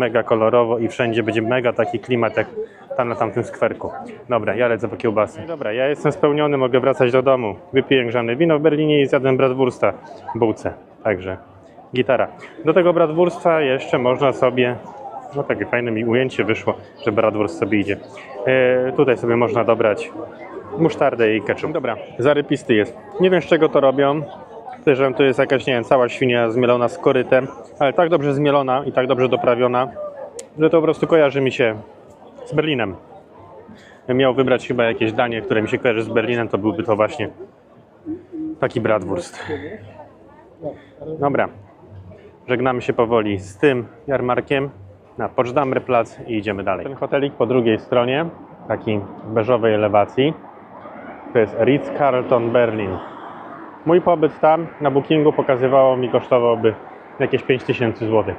mega kolorowo i wszędzie będzie mega taki klimat jak tam na tamtym skwerku. Dobra, ja lecę po kiełbasy. Dobra, ja jestem spełniony, mogę wracać do domu. Wypiję grzane wino w Berlinie i zjadłem bratwursta w bułce. Także gitara. Do tego bratwursta jeszcze można sobie no takie fajne mi ujęcie wyszło, że bratwurst sobie idzie. E, tutaj sobie można dobrać musztardę i ketchup. Dobra, zarypisty jest. Nie wiem z czego to robią. Podejrzewam, to jest jakaś, nie wiem, cała świnia zmielona z korytem, ale tak dobrze zmielona i tak dobrze doprawiona, że to po prostu kojarzy mi się z Berlinem. Gdybym miał wybrać chyba jakieś danie, które mi się kojarzy z Berlinem, to byłby to właśnie taki bratwurst. Dobra, żegnamy się powoli z tym jarmarkiem na Potsdamer Platz i idziemy dalej. Ten hotelik po drugiej stronie, taki w beżowej elewacji, to jest Ritz-Carlton Berlin. Mój pobyt tam na bookingu pokazywało mi kosztowałby jakieś 5000 zł.